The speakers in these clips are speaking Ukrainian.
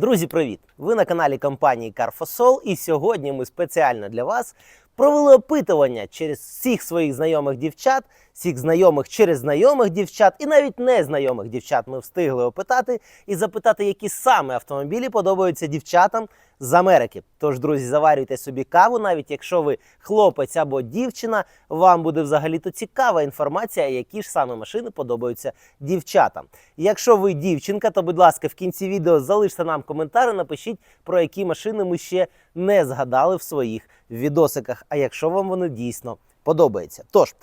Друзі, привіт! Ви на каналі компанії Carfosol і сьогодні ми спеціально для вас провели опитування через всіх своїх знайомих дівчат, всіх знайомих через знайомих дівчат і навіть незнайомих дівчат ми встигли опитати і запитати, які саме автомобілі подобаються дівчатам з Америки. Тож, друзі, заварюйте собі каву, навіть якщо ви хлопець або дівчина, вам буде взагалі-то цікава інформація, які ж саме машини подобаються дівчатам. Якщо ви дівчинка, то будь ласка, в кінці відео залиште нам коментар і напишіть, про які машини ми ще не згадали в своїх відосиках. А якщо вам вони дійсно подобаються. Тож,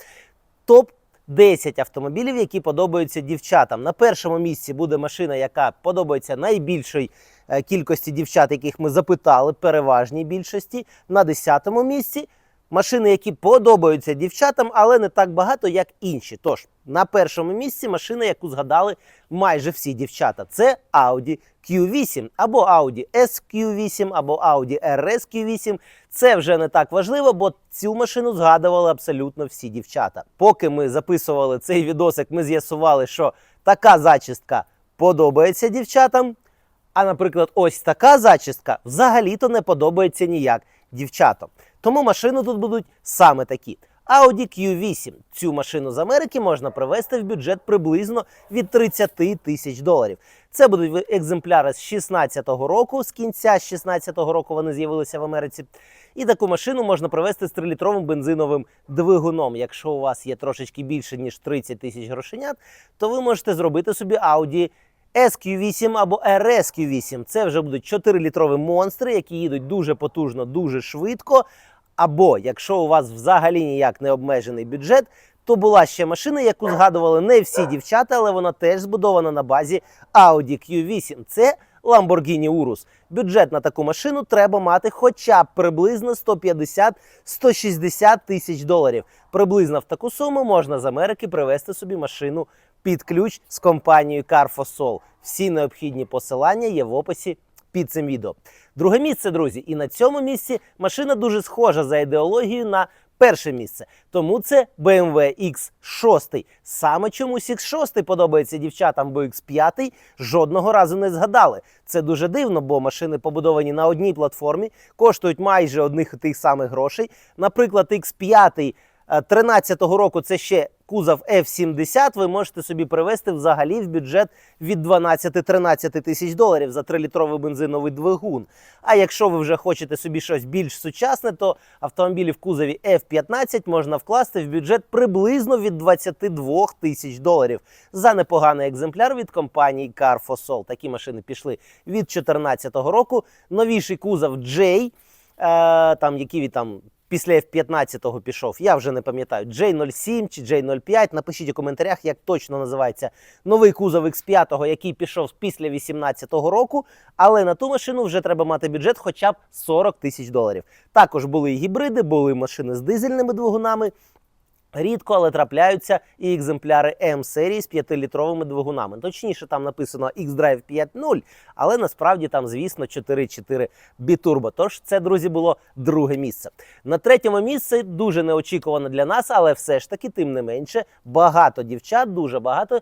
топ 10 автомобілів, які подобаються дівчатам. На першому місці буде машина, яка подобається найбільшій е, кількості дівчат, яких ми запитали, переважній більшості. На 10-му місці машини, які подобаються дівчатам, але не так багато, як інші. Тож, на першому місці машина, яку згадали майже всі дівчата, це Audi Q8 або Audi SQ8, або Audi RS-Q8. Це вже не так важливо, бо цю машину згадували абсолютно всі дівчата. Поки ми записували цей відосик, ми з'ясували, що така зачістка подобається дівчатам. А, наприклад, ось така зачістка взагалі-то не подобається ніяк дівчатам. Тому машини тут будуть саме такі. Audi Q8. Цю машину з Америки можна привезти в бюджет приблизно від 30 тисяч доларів. Це будуть екземпляри з 16-го року, з кінця 16-го року вони з'явилися в Америці. І таку машину можна привезти з 3-літровим бензиновим двигуном. Якщо у вас є трошечки більше, ніж 30 тисяч грошенят, то ви можете зробити собі Audi SQ8 або RSQ8. Це вже будуть 4-літрові монстри, які їдуть дуже потужно, дуже швидко. Або якщо у вас взагалі ніяк не обмежений бюджет, то була ще машина, яку згадували не всі дівчата, але вона теж збудована на базі Audi Q8. Це Lamborghini Urus. Бюджет на таку машину треба мати хоча б приблизно 150-160 тисяч доларів. Приблизно в таку суму можна з Америки привезти собі машину під ключ з компанією Carfosol. Всі необхідні посилання є в описі під цим відео. Друге місце, друзі, і на цьому місці машина дуже схожа за ідеологією на перше місце. Тому це BMW X6. Саме чомусь X6 подобається дівчатам, бо X5 жодного разу не згадали. Це дуже дивно, бо машини побудовані на одній платформі, коштують майже одних і тих самих грошей. Наприклад, X5 13-го року це ще кузов F70, ви можете собі привезти взагалі в бюджет від 12-13 тисяч доларів за 3-літровий бензиновий двигун. А якщо ви вже хочете собі щось більш сучасне, то автомобілі в кузові F15 можна вкласти в бюджет приблизно від 22 тисяч доларів за непоганий екземпляр від компанії Carfosol. Такі машини пішли від 2014 року. Новіший кузов J, е, там які він там після F15 пішов, я вже не пам'ятаю, J07 чи J05. Напишіть у коментарях, як точно називається новий кузов X5, який пішов після 18 року. Але на ту машину вже треба мати бюджет хоча б 40 тисяч доларів. Також були і гібриди, були машини з дизельними двигунами. Рідко, але трапляються і екземпляри М-серії з 5-літровими двигунами. Точніше, там написано X-Drive 5.0, але насправді там, звісно, 4.4 бітурбо. Тож це, друзі, було друге місце. На третьому місці дуже неочікувано для нас, але все ж таки, тим не менше, багато дівчат, дуже багато.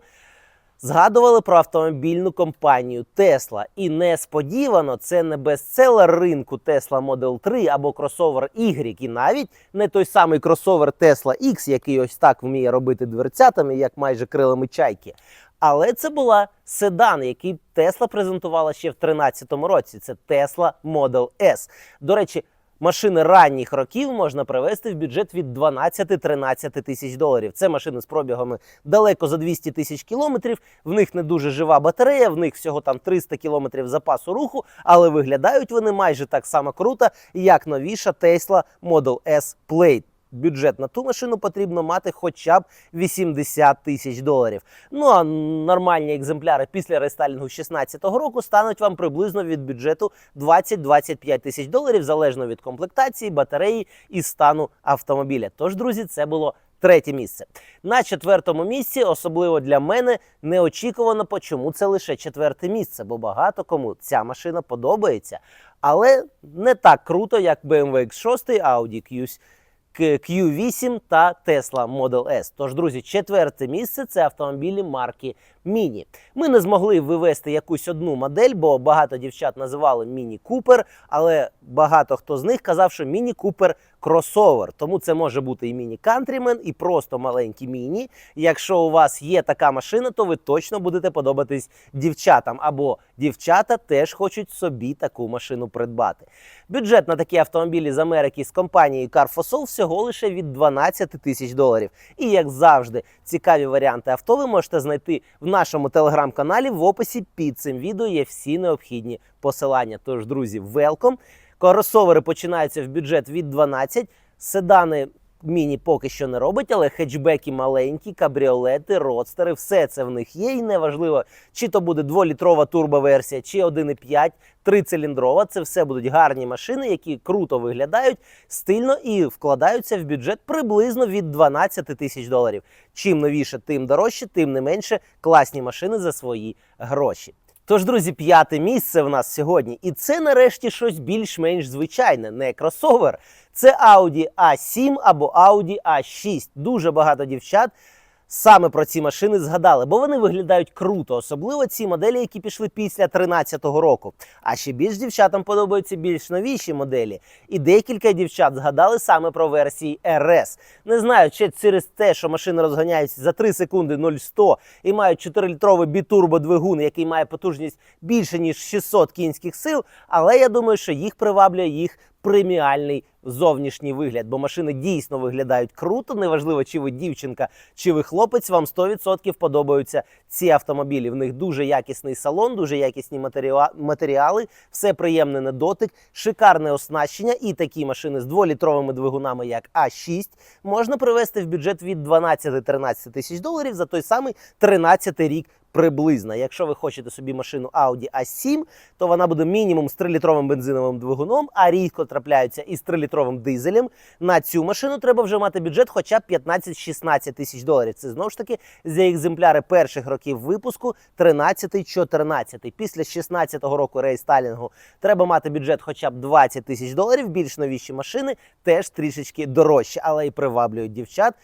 Згадували про автомобільну компанію Tesla. І несподівано це не бестселер ринку Tesla Model 3 або кросовер Y, і навіть не той самий кросовер Tesla X, який ось так вміє робити дверцятами, як майже крилами чайки. Але це була седан, який Tesla презентувала ще в 2013 році. Це Tesla Model S. До речі, Машини ранніх років можна привезти в бюджет від 12-13 тисяч доларів. Це машини з пробігами далеко за 200 тисяч кілометрів. В них не дуже жива батарея, в них всього там 300 кілометрів запасу руху, але виглядають вони майже так само круто, як новіша Tesla Model S Plaid. Бюджет на ту машину потрібно мати хоча б 80 тисяч доларів. Ну а нормальні екземпляри після рестайлінгу 2016 року стануть вам приблизно від бюджету 20-25 тисяч доларів, залежно від комплектації, батареї і стану автомобіля. Тож, друзі, це було третє місце. На четвертому місці, особливо для мене, неочікувано, чому це лише четверте місце, бо багато кому ця машина подобається. Але не так круто, як BMW X6, Audi Q7. Q8 та Tesla Model S. Тож, друзі, четверте місце це автомобілі марки Міні. Ми не змогли вивести якусь одну модель, бо багато дівчат називали Міні Купер, але багато хто з них казав, що Міні Купер кросовер. Тому це може бути і Міні Countryman, і просто маленький міні. Якщо у вас є така машина, то ви точно будете подобатись дівчатам. Або дівчата теж хочуть собі таку машину придбати. Бюджет на такі автомобілі з Америки з компанією Carfosol всього лише від 12 тисяч доларів. І як завжди, цікаві варіанти авто ви можете знайти в нашому телеграм-каналі. В описі під цим відео є всі необхідні посилання. Тож, друзі, велком. Кросовери починаються в бюджет від 12, седани. Міні поки що не робить, але хетчбеки маленькі, кабріолети, родстери, все це в них є. І неважливо, чи то буде 2-літрова турбоверсія, чи 1,5, трициліндрова. Це все будуть гарні машини, які круто виглядають, стильно і вкладаються в бюджет приблизно від 12 тисяч доларів. Чим новіше, тим дорожче, тим не менше класні машини за свої гроші. Тож, друзі, п'яте місце в нас сьогодні, і це нарешті щось більш-менш звичайне, не кросовер. Це Audi A7 або Audi A6. Дуже багато дівчат саме про ці машини згадали, бо вони виглядають круто, особливо ці моделі, які пішли після 2013 року. А ще більш дівчатам подобаються більш новіші моделі. І декілька дівчат згадали саме про версії RS. Не знаю, чи через те, що машини розганяються за 3 секунди 0-100 і мають 4-літровий бітурбо двигун, який має потужність більше ніж 600 кінських сил. Але я думаю, що їх приваблює їх преміальний зовнішній вигляд, бо машини дійсно виглядають круто. Неважливо, чи ви дівчинка, чи ви хлопець, вам 100% подобаються ці автомобілі. В них дуже якісний салон, дуже якісні матеріали, все приємне на дотик, шикарне оснащення. І такі машини з дволітровими двигунами, як А6, можна привести в бюджет від 12-13 тисяч доларів за той самий 13 рік. Приблизно, якщо ви хочете собі машину Audi A7, то вона буде мінімум з 3-літровим бензиновим двигуном, а рідко трапляються із 3-літровим дизелем. На цю машину треба вже мати бюджет хоча б 15-16 тисяч доларів. Це знову ж таки за екземпляри перших років випуску 13-14. Після 16-го року рейстайлінгу треба мати бюджет хоча б 20 тисяч доларів. Більш новіші машини теж трішечки дорожчі, але і приваблюють дівчат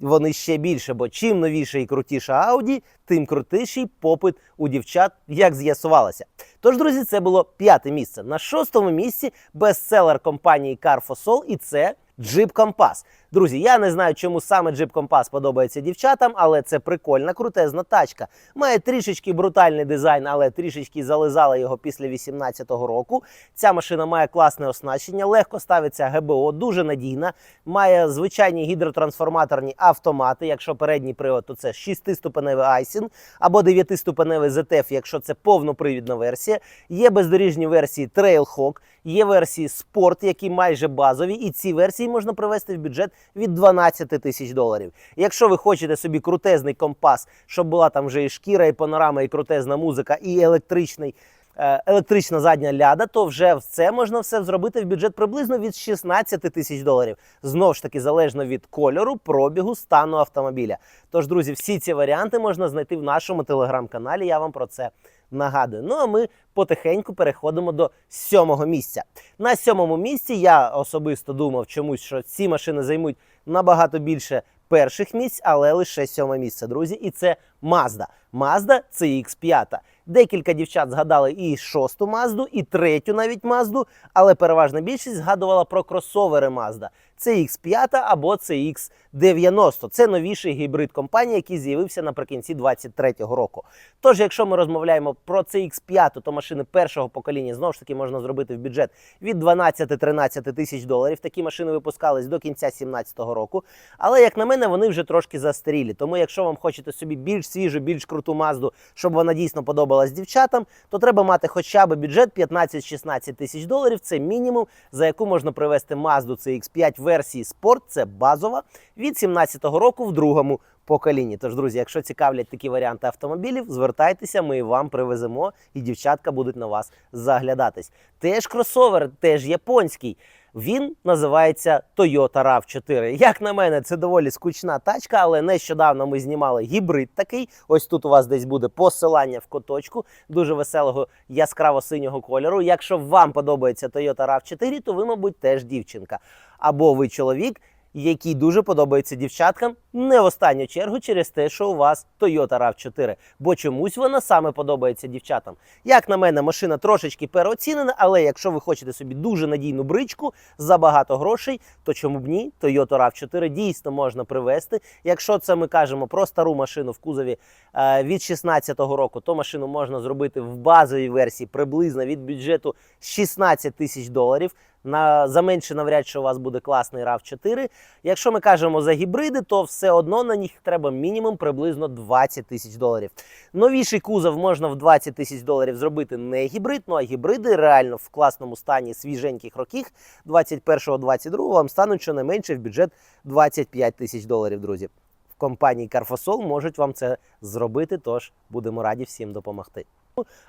вони ще більше, бо чим новіше і крутіше Audi, тим крутіший попит у дівчат, як з'ясувалося. Тож, друзі, це було п'яте місце. На шостому місці бестселер компанії Carfosol, і це Jeep Compass. Друзі, я не знаю, чому саме Jeep Compass подобається дівчатам, але це прикольна, крутезна тачка. Має трішечки брутальний дизайн, але трішечки зализала його після 18-го року. Ця машина має класне оснащення, легко ставиться ГБО, дуже надійна. Має звичайні гідротрансформаторні автомати. Якщо передній привод, то це 6-ступеневий айсін або 9-ступеневий ZF, якщо це повнопривідна версія. Є бездоріжні версії Trailhawk, є версії Sport, які майже базові, і ці версії можна привести в бюджет від 12 тисяч доларів. Якщо ви хочете собі крутезний компас, щоб була там вже і шкіра, і панорама, і крутезна музика, і електричний. е, Електрична задня ляда, то вже це можна все зробити в бюджет приблизно від 16 тисяч доларів. Знову ж таки, залежно від кольору, пробігу, стану автомобіля. Тож, друзі, всі ці варіанти можна знайти в нашому телеграм-каналі. Я вам про це нагадую. Ну а ми потихеньку переходимо до сьомого місця. На сьомому місці я особисто думав чомусь, що ці машини займуть набагато більше перших місць, але лише сьоме місце, друзі. І це Mazda. Mazda CX5. Декілька дівчат згадали і шосту Мазду, і третю навіть Мазду, але переважна більшість згадувала про кросовери Mazda. CX5 або CX90. Це новіший гібрид компанії, який з'явився наприкінці 2023 року. Тож, якщо ми розмовляємо про CX5, то машини першого покоління знову ж таки можна зробити в бюджет від 12-13 тисяч доларів. Такі машини випускались до кінця 2017 року. Але, як на мене, вони вже трошки застарілі. Тому, якщо вам хочете собі більш свіжу, більш круту мазду, щоб вона дійсно подобалась дівчатам, то треба мати хоча б бюджет 15-16 тисяч доларів. Це мінімум, за яку можна привести мазду CX5 версії спорт. Це базова від 2017 року в другому поколінні. Тож, друзі, якщо цікавлять такі варіанти автомобілів, звертайтеся, ми вам привеземо, і дівчатка будуть на вас заглядатись. Теж кросовер, теж японський. Він називається Toyota RAV4. Як на мене, це доволі скучна тачка, але нещодавно ми знімали гібрид такий. Ось тут у вас десь буде посилання в коточку дуже веселого яскраво-синього кольору. Якщо вам подобається Toyota RAV4, то ви, мабуть, теж дівчинка. Або ви чоловік. Який дуже подобається дівчаткам, не в останню чергу через те, що у вас Toyota RAV4, бо чомусь вона саме подобається дівчатам. Як на мене, машина трошечки переоцінена, але якщо ви хочете собі дуже надійну бричку за багато грошей, то чому б ні? Toyota RAV4 дійсно можна привезти. Якщо це ми кажемо про стару машину в кузові е, від 16-го року, то машину можна зробити в базовій версії приблизно від бюджету 16 тисяч доларів. На за менше навряд чи у вас буде класний rav 4 Якщо ми кажемо за гібриди, то все одно на них треба мінімум приблизно 20 тисяч доларів. Новіший кузов можна в 20 тисяч доларів зробити не гібрид, ну а гібриди реально в класному стані свіженьких років 21-22 вам стануть щонайменше в бюджет 25 тисяч доларів, друзі. В компанії Carfosol можуть вам це зробити, тож будемо раді всім допомогти.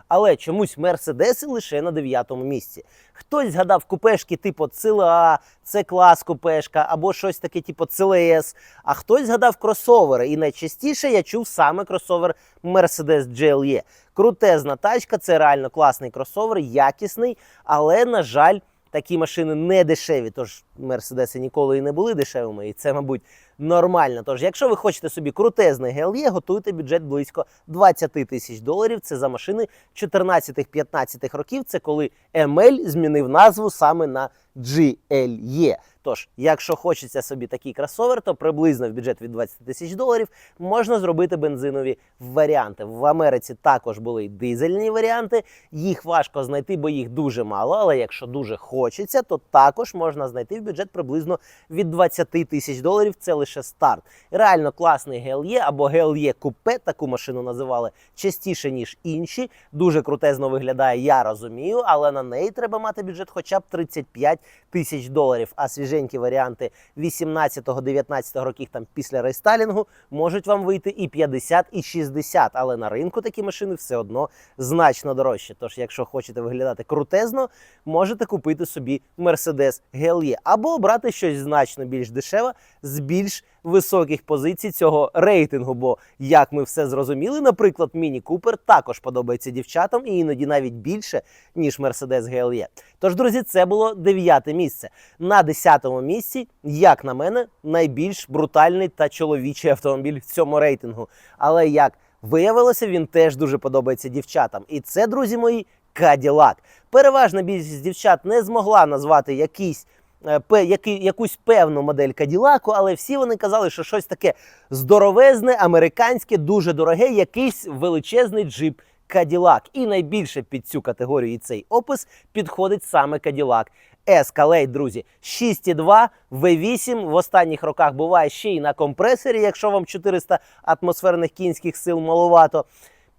Але чомусь мерседеси лише на дев'ятому місці. Хтось згадав купешки типу CLA, це клас купешка або щось таке, типу CLS, а хтось згадав кросовери. І найчастіше я чув саме кросовер Mercedes GLE. Крутезна тачка, це реально класний кросовер, якісний, але, на жаль, такі машини не дешеві. Тож мерседеси ніколи і не були дешевими, і це, мабуть, нормально. Тож, якщо ви хочете собі крутезний GLE, готуйте бюджет близько 20 тисяч доларів. Це за машини 14-15 років. Це коли ML змінив назву саме на GLE. Тож, якщо хочеться собі такий кросовер, то приблизно в бюджет від 20 тисяч доларів можна зробити бензинові варіанти. В Америці також були й дизельні варіанти. Їх важко знайти, бо їх дуже мало. Але якщо дуже хочеться, то також можна знайти в бюджет приблизно від 20 тисяч доларів. Це лише старт. Реально класний GLE або GLE Coupe, таку машину називали частіше ніж інші. Дуже крутезно виглядає, я розумію, але на неї треба мати бюджет хоча б 35 тисяч доларів. А свіженькі варіанти 18-19 років там після рестайлінгу можуть вам вийти і 50, і 60. Але на ринку такі машини все одно значно дорожче. Тож, якщо хочете виглядати крутезно, можете купити собі Mercedes GLE або обрати щось значно більш дешеве з більш високих позицій цього рейтингу. Бо як ми все зрозуміли, наприклад, Міні Купер також подобається дівчатам і іноді навіть більше, ніж Mercedes GLE. Тож, друзі, це було дев'яте місце. На десятому місці, як на мене, найбільш брутальний та чоловічий автомобіль в цьому рейтингу. Але як виявилося, він теж дуже подобається дівчатам. І це, друзі мої, Cadillac. Переважна більшість дівчат не змогла назвати якийсь якусь певну модель Каділаку, але всі вони казали, що щось таке здоровезне, американське, дуже дороге, якийсь величезний джип Cadillac. І найбільше під цю категорію і цей опис підходить саме Cadillac. Escalade, друзі, 6,2 V8 в останніх роках буває ще й на компресорі, якщо вам 400 атмосферних кінських сил маловато.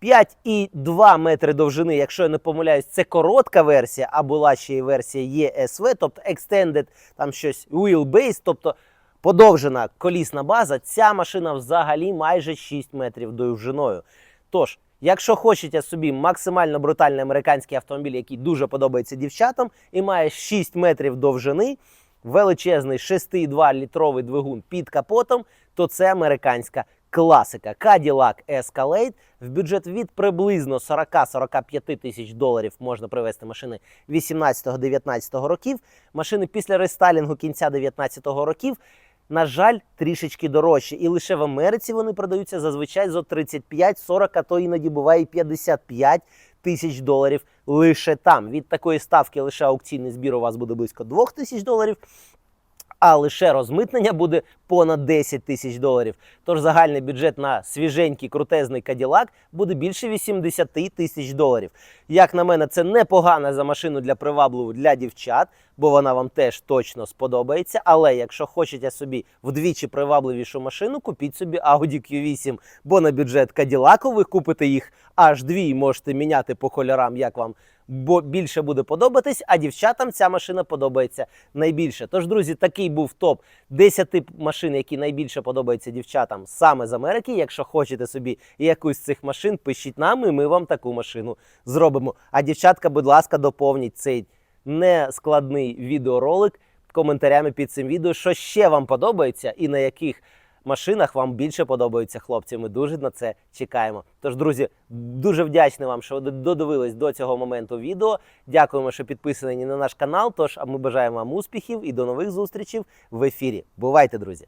5,2 метри довжини, якщо я не помиляюсь, це коротка версія, а була ще й версія ESV, тобто Extended, там щось Wheelbase, тобто подовжена колісна база. Ця машина взагалі майже 6 метрів довжиною. Тож, якщо хочете собі максимально брутальний американський автомобіль, який дуже подобається дівчатам, і має 6 метрів довжини, величезний 6,2 літровий двигун під капотом, то це американська класика. Cadillac Escalade в бюджет від приблизно 40-45 тисяч доларів можна привезти машини 18-19 років. Машини після рестайлінгу кінця 19-го років. На жаль, трішечки дорожчі. І лише в Америці вони продаються зазвичай за 35-40, а то іноді буває і 55 тисяч доларів лише там. Від такої ставки лише аукційний збір у вас буде близько 2 тисяч доларів. А лише розмитнення буде понад 10 тисяч доларів. Тож загальний бюджет на свіженький крутезний Каділак буде більше 80 тисяч доларів. Як на мене, це непогано за машину для привабливу для дівчат, бо вона вам теж точно сподобається. Але якщо хочете собі вдвічі привабливішу машину, купіть собі Audi Q8, бо на бюджет Каділаку ви купите їх аж дві можете міняти по кольорам, як вам бо більше буде подобатись, а дівчатам ця машина подобається найбільше. Тож, друзі, такий був топ 10 машин, які найбільше подобаються дівчатам саме з Америки. Якщо хочете собі якусь з цих машин, пишіть нам, і ми вам таку машину зробимо. А дівчатка, будь ласка, доповніть цей нескладний відеоролик коментарями під цим відео, що ще вам подобається і на яких машинах вам більше подобаються хлопці. Ми дуже на це чекаємо. Тож, друзі, дуже вдячний вам, що ви додивились до цього моменту відео. Дякуємо, що підписані на наш канал. Тож, а ми бажаємо вам успіхів і до нових зустрічей в ефірі. Бувайте, друзі!